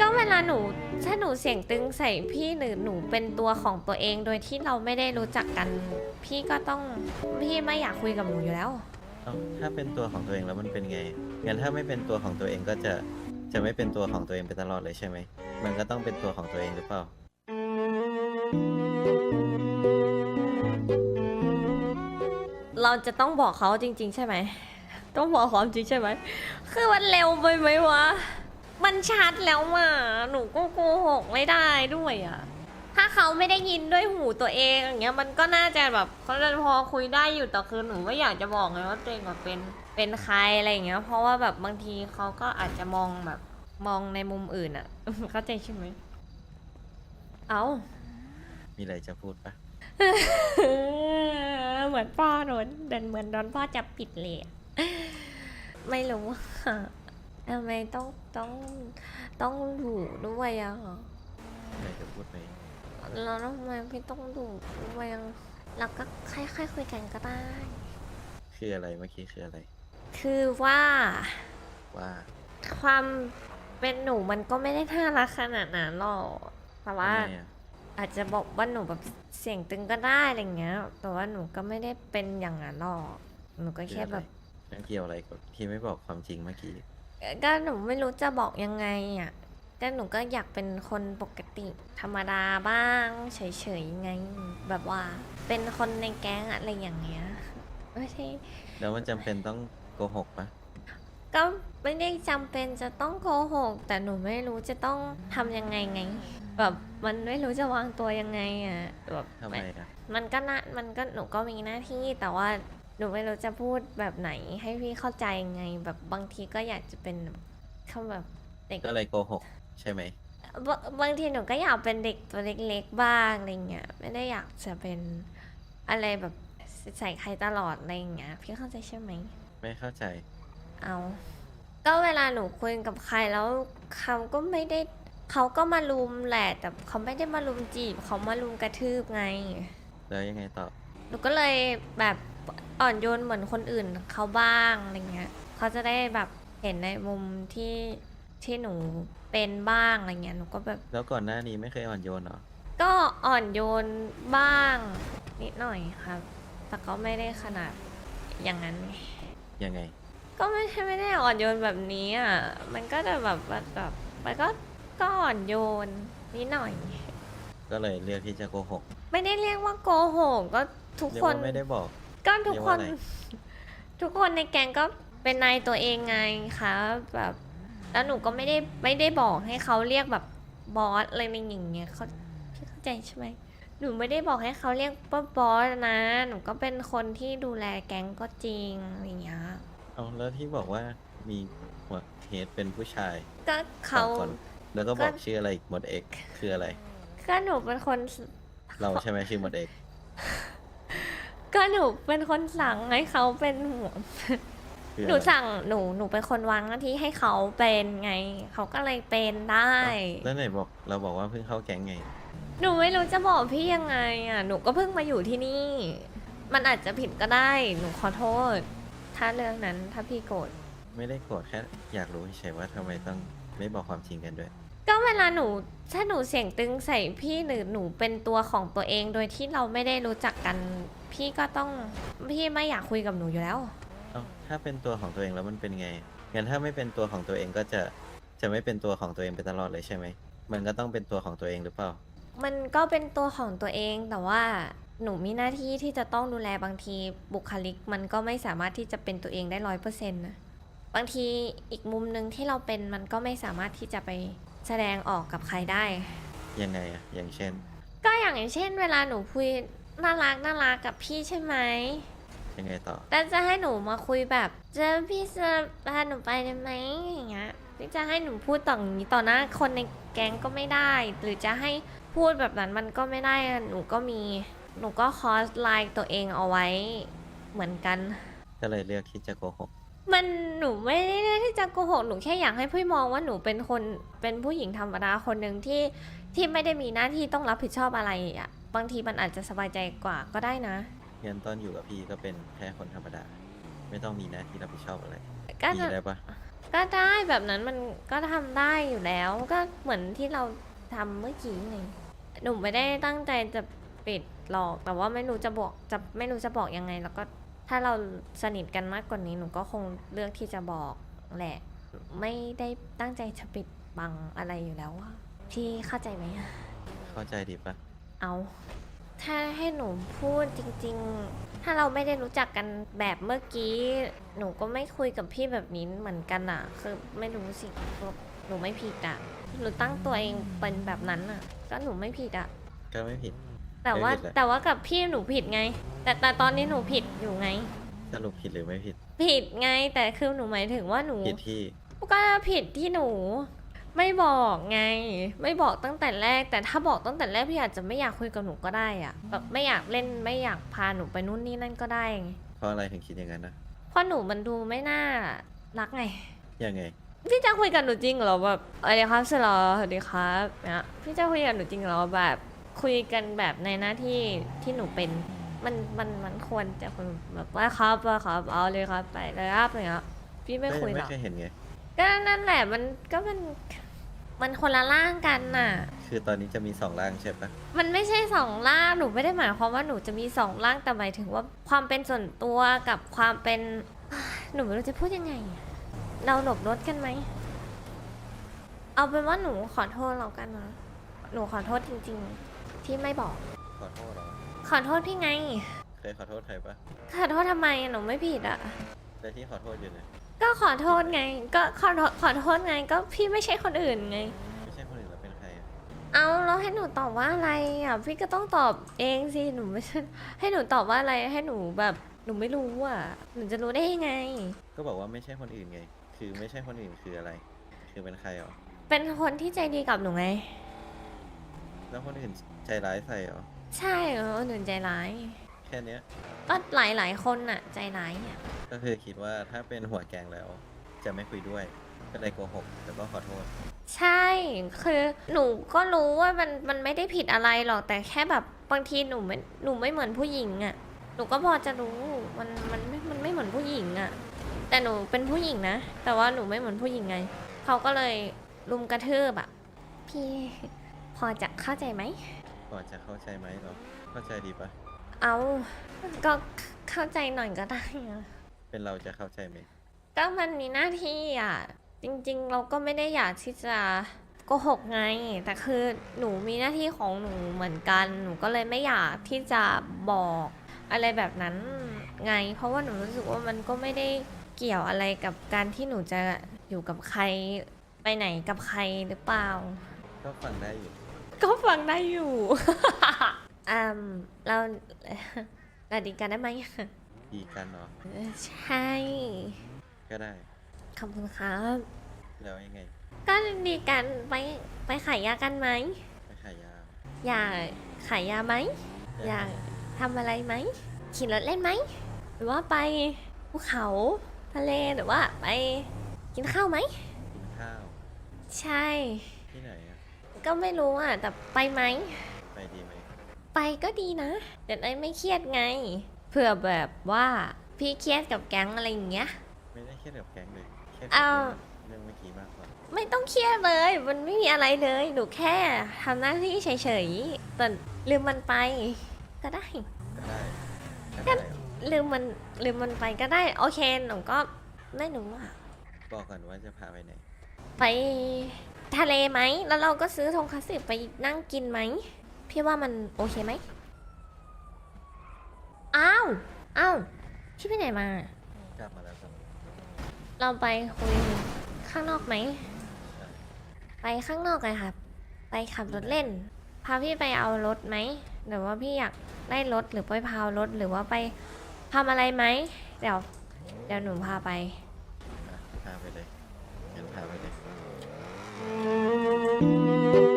ก็เวลาหนูถ้าหนูเสียงตึงใส่พี่หรือหนูเป็นตัวของตัวเองโดยที่เราไม่ได้รู้จักกัน พี่ก็ต้องพี่ไม่อยากคุยกับหนูอยู่แล้ว เอ้าถ้าเป็นตัวของตัวเองแล้วมันเป็นไง งั้นถ้าไม่เป็นตัวของตัวเองก็จะจะไม่เป็นตัวของตัวเองไปตลอดเลยใช่ไหม มันก็ต้องเป็นตัวของตัวเองหรือเปล่า เราจะต้องบอกเขาจริง ๆ ใช่ไหม ต้องบอกความจริงใช่ไหม คือมันเร็วไปไหมวะ มันชัดแล้วมาหนูก็โกหกไม่ได้ด้วยอะถ้าเขาไม่ได้ยินด้วยหูตัวเองอย่างเงี้ยมันก็น่าจะแบบเขาจะพอคุยได้อยู่แต่คือหนูไม่อยากจะบอกไงว่าตัวเองแบบเป็นเป็นใครอะไรอย่างเงี้ย เพราะว่าแบบบางทีเขาก็อาจจะมองแบบมองในมุมอื่นอะเข้าใจใช่ไหมเอา มีอะไรจะพูดปะเหมือนพ่อโดนเดินเหมือนโดนพ่อจับปิดเลยอะไม่รู้อะ ทำไมต้องต้องต้องดุด้วยอะมีอะไรจะพูดไหมแล้วทำไมพี่ต้องดุด้วยอะเราก็ค่อยๆคุยกันก็ได้ คืออะไรเมื่อกี้คืออะไร คือว่าว่า ความเป็นหนูมันก็ไม่ได้น่ารักขนาดนั้นหรอกแต่ว่า ทำไมอะอาจจะบอกว่าหนูแบบเสียงตึงก็ได้อะไรเงี้ย แต่ว่าหนูก็ไม่ได้เป็นอย่างนั้นหรอก หนูก็คือแค่อะไรแบบนั่นเกี่ยวอะไรกับที่ไม่บอกความจริงเมื่อกี้ ก็หนูไม่รู้จะบอกยังไงอะก็หนูก็อยากเป็นคนปกติ ธรรมดาบ้าง เฉยๆไง แบบว่า เป็นคนในแก๊งอะไรอย่างเงี้ยไม่ใช่ แล้วมันจำเป็นต้องโกหกปะก็ไม่ได้จำเป็นจะต้องโกหก แต่หนูไม่รู้จะต้องทำยังไงไง แบบมันไม่รู้จะวางตัวยังไงอะแบบ ทำไมอะมันก็น่ามันก็หนูก็มีหน้าที่แต่ว่าห นูไม่รู้จะพูดแบบไหนให้พี่เข้าใจไง แบบบางทีก็อยากจะเป็นเขาแบบเด็กก็เลยโกหกใช่ไหมบางบางทีหนูก็อยากเป็นเด็กตัวเล็กๆบ้างอะไรเงี้ยไม่ได้อยากจะเป็นอะไรแบบใส่ใครตลอดอะไรเงี้ยพี่เข้าใจใช่ไหมไม่เข้าใจ เอาก็เวลาหนูคุยกับใครแล้วเขาก็ไม่ได้เขาก็มาลุมแหละแต่เขาไม่ได้มาลุมจีบเขามาลุมกระทืบไง แล้วยังไงต่อหนูก็เลยแบบ อ่อนโยนเหมือนคนอื่นเขาบ้างอะไรเงี้ยเขาจะได้แบบเห็นในมุมที่ที่หนูเป็นบ้างอะไรเงี้ยหนูก็แบบแล้วก่อนหน้านี้ไม่เคยอ่อนโยนเหรอ ก็อ่อนโยนบ้างนิดหน่อยครับ แต่ก็ไม่ได้ขนาดอย่างนั้นไงยังไง ก็ไม่ใช่ไม่ได้อ่อนโยนแบบนี้อะมันก็จะแบบว่าแบบมันก็ก็อ่อนโยนนิดหน่อย ก็เลยเลือกที่จะโกหก ไม่ได้เรียกว่าโกหกก็ทุกเรียกคน ว่าไม่ได้บอก ก็ทุกเรียกคว่านอะไร ทุกคนในแก๊งก็เป็นนายตัวเองไงคะแบบแล้วหนูก็ไม่ได้ไม่ได้บอกให้เขาเรียกแบบบอสอะไรในอย่างเงี้ยเขาพี่เข้าใจใช่ไหมหนูไม่ได้บอกให้เขาเรียกว่าบอสนะหนูก็เป็นคนที่ดูแลแก๊งก็จริงอะไรอย่างเงี้ยเอาแล้วที่บอกว่ามีหัวเฮดเป็นผู้ชายก็สอเขางคนแล้วก็บอกชื่ออะไรอีกหมดเอกคืออะไร ก็หนูเป็นคนเราใช่ไหมชื่อหมดเอก ก็หนูเป็นคนสั่งให้เขาเป็นหัวคือหนูอะไรสั่งหนูหนูเป็นคนวางหน้าที่ให้เขาเป็นไง เขาก็เลยเป็นได้ แล้วไหนบอกเราบอกว่าเพิ่งเข้าแก๊งไง หนูไม่รู้จะบอกพี่ยังไงอะหนูก็เพิ่งมาอยู่ที่นี่ มันอาจจะผิดก็ได้ หนูขอโทษ ถ้าเรื่องนั้นถ้าพี่โกรธไม่ได้โกรธแค่อยากรู้เฉยๆว่าทำไมต้องไม่บอกความจริงกันด้วย ก็เวลาหนูถ้าหนูเสียงตึงใส่พี่หรือหนูเป็นตัวของตัวเองโดยที่เราไม่ได้รู้จักกัน พี่ก็ต้องพี่ไม่อยากคุยกับหนูอยู่แล้ว เอ้าถ้าเป็นตัวของตัวเองแล้วมันเป็นไง งั้นถ้าไม่เป็นตัวของตัวเองก็จะจะไม่เป็นตัวของตัวเองไปตลอดเลยใช่ไหม มันก็ต้องเป็นตัวของตัวเองหรือเปล่า มันก็เป็นตัวของตัวเองแต่ว่าหนูมีหน้าที่ที่จะต้องดูแลบางทีบุคลิก มันก็ไม่สามารถที่จะเป็นตัวเองได้ร้อยเปอร์เซ็นต์นะบางทีอีกมุมหนึ่งที่เราเป็นมันก็ไม่สามารถที่จะไปแสดงออกกับใครได้ ยังไงอะอย่างเช่น ก็อย่างเช่น เวลาหนูคุย น่ารักน่ารักกับพี่ใช่ไหมยังไงต่อแต่จะให้หนูมาคุยแบบ เจอพี่จะพาหนูไปได้ไหมอย่างเงี้ยพี่จะให้หนูพูดต่ออย่างนี้ต่อหน้าคนในแก๊งก็ไม่ได้ หรือจะให้พูดแบบนั้นมันก็ไม่ได้อะหนูก็มี หนูก็คอสไลน์ตัวเองเอาไว้เหมือนกัน ก็เลยเลือกที่จะโกหก มันหนูไม่ได้เลือกที่จะโกหกหนูแค่อยากให้พี่มองว่าหนูเป็นคนเป็นผู้หญิงธรรมดาคนหนึ่งที่ที่ไม่ได้มีหน้าที่ต้องรับผิดชอบอะไรอะ บางทีมันอาจจะสบายใจกว่าก็ได้นะงั้นตอนอยู่กับพี่ก็เป็นแค่คนธรรมดา ไม่ต้องมีหน้าที่รับผิดชอบอะไรก็ดีจะได้ปะก็ได้แบบนั้นมันก็ทำได้อยู่แล้วก็เหมือนที่เราทำเมื่อกี้ไงหนูไม่ได้ตั้งใจจะปิดหรอก แต่ว่าไม่รู้จะบอกจะไม่รู้จะบอกยังไง แล้วก็ถ้าเราสนิทกันมากกว่านี้หนูก็คงเลือกที่จะบอกแหละ ไม่ได้ตั้งใจจะปิดบังอะไรอยู่แล้วอะพี่เข้าใจไหมอะเข้าใจดีปะ เอา ถ้าให้หนูพูดจริง ๆ ถ้าเราไม่ได้รู้จักกันแบบเมื่อกี้ หนูก็ไม่คุยกับพี่แบบนี้เหมือนกันอะคือไม่รู้สิว่าหนูไม่ผิดอะหนูตั้งตัวเองเป็นแบบนั้นอะก็หนูไม่ผิดอะก็ไม่ผิด แต่ว่าไม่ผิดแหละ แต่ว่ากับพี่หนูผิดไง แต่แต่ตอนนี้หนูผิดอยู่ไง สรุปผิดหรือไม่ผิด ผิดไงแต่คือหนูหมายถึงว่าหนู ผิดที่ก็ผิดที่หนู ไม่บอกไง ไม่บอกตั้งแต่แรก แต่ถ้าบอกตั้งแต่แรกพี่อาจจะไม่อยากคุยกับหนูก็ได้อะแบบไม่อยากเล่นไม่อยากพาหนูไปนู่นนี่นั่นก็ได้ไงเพราะอะไรถึงคิดอย่างนั้นนะเพราะหนูมันดูไม่น่ารักไง ยังไง พี่จะคุยกับหนูจริงเหรอแบบสวัสดีครับสลอสวัสดีครับเนี่ยพี่จะคุยกับหนูจริงเหรอแบบคุยกันแบบในหน้าที่ที่หนูเป็น มันมันมันควรจะคุยแบบว่าครับว่าครับเอาเลยครับไปเลยครับอะไรเงี้ยพี่ไม่ก็คุยัยงหรไม่อกเคยเห็นไง ก็นั่นแหละมันก็มันมันคนละร่างกันน่ะ คือตอนนี้จะมีสองร่างใช่ปะมันไม่ใช่สองร่างหนูไม่ได้หมายความว่าหนูจะมีสองร่างแต่หมายถึงว่าความเป็นส่วนตัวกับความเป็น หนูไม่รู้จะพูดยังไงอะเราหลบรถกันไหม เอาเป็นว่าหนูขอโทษเรากันนะหนูขอโทษจริง ๆ ที่ไม่บอก ขอโทษเหรอขอโทษพี่ไง เคยขอโทษใครปะขอโทษทำไมอะหนูไม่ผิดอะแต่ที่ขอโทษอยู่เนี่ย ก็ขอโทษไง ก็ขอโทษขอโทษไง ก็พี่ไม่ใช่คนอื่นไง ไม่ใช่คนอื่นแล้วเป็นใครอะเอาแล้วให้หนูตอบว่าอะไรอะ พี่ก็ต้องตอบเองสิ หนูไม่ใช่ให้หนูตอบว่าอะไร ให้หนูแบบ หนูไม่รู้อะ หนูจะรู้ได้ยังไง ก็บอกว่าไม่ใช่คนอื่นไง คือไม่ใช่คนอื่นคืออะไร คือเป็นใครเหรอเป็นคนที่ใจดีกับหนูไง แล้วคนอื่นใจร้ายใส่เหรอ ใช่เออหนูใจร้ายแค่เนี้ย ก็หลายหลายๆคนน่ะ ใจร้ายอะก็คือคิดว่าถ้าเป็นหัวแกงแล้ว จะไม่คุยด้วย ก็เลยโกหกแล้วก็ขอโทษ ใช่คือหนูก็รู้ว่ามันมันไม่ได้ผิดอะไรหรอกแต่แค่แบบบางทีหนูไม่หนูไม่เหมือนผู้หญิงอะ่ะหนูก็พอจะรู้มันมันไม่มันไม่เหมือนผู้หญิงอะ่ะ แต่หนูเป็นผู้หญิงนะแต่ว่าหนูไม่เหมือนผู้หญิงไงเขาก็เลยลุมกระทืบอะพี่พอจะเข้าใจไหม ก่อนจะเข้าใจไหมเหรอเข้าใจดีปะ เอาก็เข้าใจหน่อยก็ได้อะเป็นเราจะเข้าใจไหมก็มันมีหน้าที่อะ จริงๆ เราก็ไม่ได้อยากที่จะโกหกไง แต่คือหนูมีหน้าที่ของหนูเหมือนกัน หนูก็เลยไม่อยากที่จะบอกอะไรแบบนั้นไง เพราะว่าหนูรู้สึกว่ามันก็ไม่ได้เกี่ยวอะไรกับการที่หนูจะอยู่กับใครไปไหนกับใครหรือเปล่า ก็ฟังได้อยู่ ก็ฟังได้อยู่ อืมเราเราดีกันได้ไหมดีกันเนาะเออใช่ ก็ได้ ขอบคุณครับ แล้วยังไง ก็ดีกันไปไปขายยากันไหมไปขายยา อยากขายยาไหม อยากทำอะไรไหม ขี่รถเล่นไหม หรือว่าไปภูเขาทะเลหรือว่าไปกินข้าวไหม กินข้าว ใช่ ที่ไหนอะก็ไม่รู้อะ แต่ไปไหม ไปดีไหม ไปก็ดีนะเดี๋ยวไอ้ไม่เครียดไง เผื่อแบบว่าพี่เครียดกับแก๊งอะไรอย่างเงี้ย ไม่ได้เครียดกับแก๊งเลยเครียดเอากับเรื่องเมื่อกี้มากกว่าไม่ต้องเครียดเลย มันไม่มีอะไรเลย หนูแค่ทำหน้าที่เฉยๆแต่ลืมมันไป ก็ได้ ก็ได้ก็ได้เหรอลืมมันลืมมันไปก็ได้ โอเค หนูก็ไม่รู้อะบอกก่อนว่าจะพาไปไหนไปทะเลไหม แล้วเราก็ซื้อทงคัตสึไปนั่งกินไหม พี่ว่ามันโอเคไหม อ้าว อ้าว พี่ไปไหนมา กลับมาแล้วครับเราไปคุยข้างนอกไหม ไปข้างนอกเลยครับ ไปขับรถเล่น พาพี่ไปเอารถไหม หรือว่าพี่อยากได้รถหรือไปพาวรถหรือว่าไปทำอะไรไหม เดี๋ยว เดี๋ยวหนูพาไป อะพาไปเลยงั้นพาไปเลย